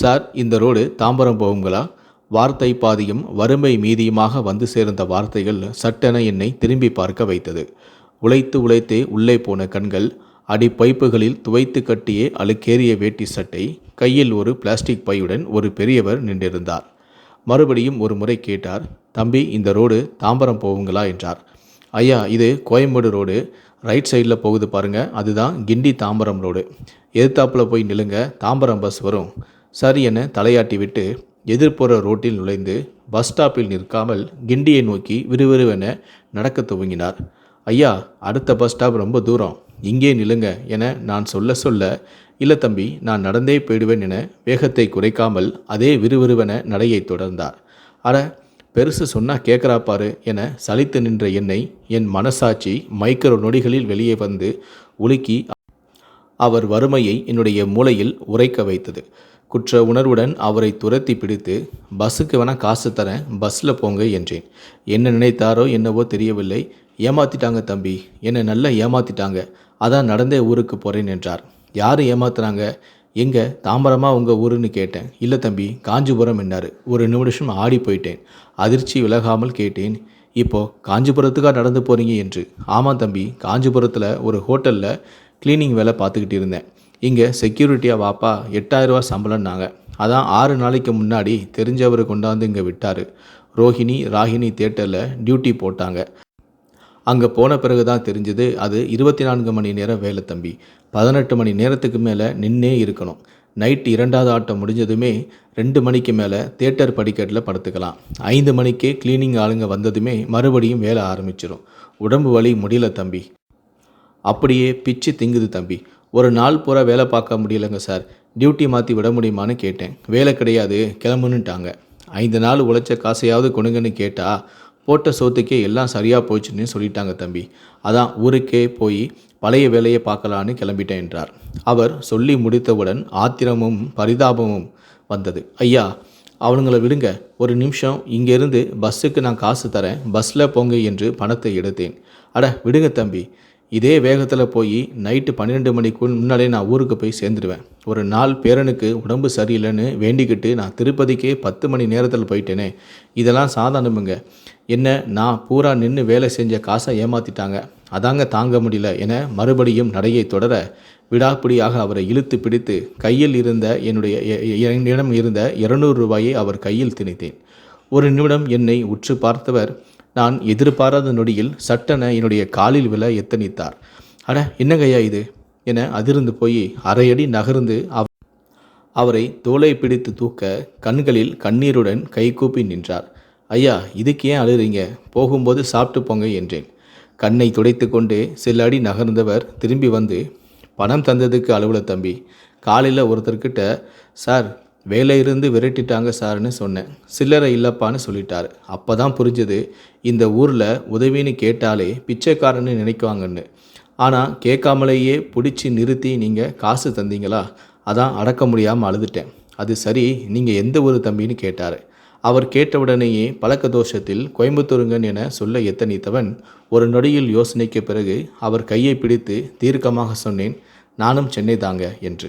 Sir இந்த road Tambaram போகுங்களா? வார்த்தை பாதியும் வறுமை மீதியுமாக வந்து சேர்ந்த வார்த்தைகள் சட்டென என்னை திரும்பி பார்க்க வைத்தது. உழைத்து உழைத்தே உள்ளே போன கண்கள் அடி பைப்புகளில் துவைத்து கட்டியே அழுக்கேறிய வேட்டி சட்டை கையில் ஒரு பிளாஸ்டிக் பையுடன் ஒரு பெரியவர் நின்றிருந்தார். மறுபடியும் ஒரு முறை கேட்டார் தம்பி இந்த ரோடு தாம்பரம் போகுங்களா? என்றார். ஐயா இது கோயம்பேடு ரோடு. ரைட் சைடில் போகுது பாருங்கள் அதுதான் கிண்டி தாம்பரம் ரோடு. எதிர்த்தாப்பில் போய் நில்லுங்க தாம்பரம் பஸ் வரும். சரி என தலையாட்டிவிட்டு எதிர்ப்புற ரோட்டில் நுழைந்து பஸ் ஸ்டாப்பில் நிற்காமல் கிண்டியை நோக்கி விறுவிறுவென நடக்கத் துவங்கினார். ஐயா அடுத்த பஸ் ஸ்டாப் ரொம்ப தூரம். இங்கே நிலுங்க என நான் சொல்ல சொல்ல இல்லை தம்பி நான் நடந்தே போயிடுவேன் என வேகத்தை குறைக்காமல் அதே விறுவிறுவென நடையை தொடர்ந்தார். அட பெருசு சொன்னால் கேட்குறா பாரு என சலித்து நின்ற என்னை என் மனசாட்சி மைக்ரோ நொடிகளில் வெளியே வந்து உலுக்கி அவர் வறுமையை என்னுடைய மூளையில் உரைக்க வைத்தது. குற்ற உணர்வுடன் அவரை துரத்தி பிடித்து பஸ்ஸுக்கு வேணால் காசு தரேன் பஸ்ஸில் போங்க என்றேன். என்ன நினைத்தாரோ என்னவோ தெரியவில்லை. ஏமாத்திட்டாங்க தம்பி. என்னை நல்லா ஏமாத்திட்டாங்க. அதான் நடந்தே ஊருக்கு போகிறேன் என்றார். யார் ஏமாத்துறாங்க? எங்கே? தாம்பரமாக உங்கள் ஊருன்னு கேட்டேன். இல்லை தம்பி காஞ்சிபுரம் என்னார். ஒரு நிமிஷம் ஆடி போயிட்டேன். அதிர்ச்சி விலகாமல் கேட்டேன். இப்போது காஞ்சிபுரத்துக்காக நடந்து போகிறீங்க என்று. ஆமாம் தம்பி காஞ்சிபுரத்தில் ஒரு ஹோட்டலில் க்ளீனிங் வேலை பார்த்துக்கிட்டு இருந்தேன். இங்கே செக்யூரிட்டியாக வாப்பா எட்டாயிரரூவா சம்பளம்னாங்க. அதான் ஆறு நாளைக்கு முன்னாடி தெரிஞ்சவர் கொண்டாந்து இங்கே விட்டார். ரோஹிணி ராகினி தேட்டரில் டியூட்டி போட்டாங்க. அங்கே போன பிறகு தான் தெரிஞ்சது அது இருபத்தி நான்கு மணி நேரம் வேலை தம்பி. பதினெட்டு மணி நேரத்துக்கு மேலே நின்னே இருக்கணும். நைட் இரண்டாவது ஆட்டம் முடிஞ்சதுமே ரெண்டு மணிக்கு மேலே தேட்டர் படிக்கட்டில் படுத்துக்கலாம். ஐந்து மணிக்கே க்ளீனிங் ஆளுங்க வந்ததுமே மறுபடியும் வேலை ஆரம்பிச்சிடும் உடம்பு வலி முடியல தம்பி. அப்படியே பிச்சு திங்குது தம்பி. ஒரு நாள் பூரா வேலை பார்க்க முடியலங்க சார். டியூட்டி மாற்றி விட முடியுமான்னு கேட்டேன். வேலை கிடையாது கிளம்புன்னுட்டாங்க. ஐந்து நாள் உழைச்ச காசையாவது கொடுங்கன்னு கேட்டால் போட்ட சோத்துக்கே எல்லாம் சரியாக போச்சுன்னு சொல்லிட்டாங்க தம்பி. அதான் ஊருக்கே போய் பழைய வேலையை பார்க்கலான்னு கிளம்பிட்டேன் என்றார். அவர் சொல்லி முடித்தவுடன் ஆத்திரமும் பரிதாபமும் வந்தது. ஐயா அவனுங்களை விடுங்க. ஒரு நிமிஷம் இங்கேருந்து பஸ்ஸுக்கு நான் காசு தரேன். பஸ்ஸில் போங்க என்று பணத்தை எடுத்தேன். அட விடுங்க தம்பி. இதே வேகத்தில் போய் நைட்டு பன்னிரெண்டு மணிக்குள் முன்னாலே நான் ஊருக்கு போய் சேர்ந்துடுவேன். ஒரு நாள் பேரனுக்கு உடம்பு சரியில்லைன்னு வேண்டிக்கிட்டு நான் திருப்பதிக்கே பத்து மணி நேரத்தில் போயிட்டேனே. இதெல்லாம் சாதாரணமுங்க என்ன நான் பூரா நின்று வேலை செஞ்ச காசை ஏமாற்றிட்டாங்க அதாங்க தாங்க முடியல என மறுபடியும் நடையை தொடர விடாப்பிடியாக அவரை இழுத்து பிடித்து கையில் இருந்த என்னுடைய என்னிடம் இருந்த இருநூறு ரூபாயை அவர் கையில் திணித்தேன். ஒரு நிமிடம் என்னை உற்று பார்த்தவர் நான் எதிர்பாராத நொடியில் சட்டென என்னுடைய காலில் விழ எத்தனித்தார். அட என்னங்கய்யா இது? என அதிர்ந்து போய் அரையடி நகர்ந்து அவ- அவரை தோளை பிடித்து தூக்க கண்களில் கண்ணீருடன் கைகூப்பி நின்றார். ஐயா இதுக்கு ஏன் அழுறீங்க? போகும்போது சாப்பிட்டு போங்க என்றேன். கண்ணை துடைத்து கொண்டு சில அடி நகர்ந்தவர் திரும்பி வந்து பணம் தந்ததுக்கு அலுவல தம்பி. காலையில் ஒருத்தர்கிட்ட சார் வேலையிலிருந்து விரட்டிட்டாங்க சார்னு சொன்னேன். சில்லறை இல்லப்பான்னு சொல்லிட்டார். அப்போ தான் புரிஞ்சது இந்த ஊரில் உதவின்னு கேட்டாலே பிச்சைக்காரன்னு நினைக்குவாங்கன்னு. ஆனால் கேட்காமலேயே பிடிச்சி நிறுத்தி நீங்கள் காசு தந்தீங்களா? அதான் அடக்க முடியாமல் அழுதுட்டேன். அது சரி நீங்கள் எந்த ஊர் தம்பின்னு கேட்டார். அவர் கேட்டவுடனேயே பழக்க தோஷத்தில் கோயம்புத்தூருங்கன் என சொல்ல எத்தனித்தவன் ஒரு நொடியில் யோசனைக்கு பிறகு அவர் கையை பிடித்து தீர்க்கமாக சொன்னேன் நானும் சென்னை தாங்க என்று.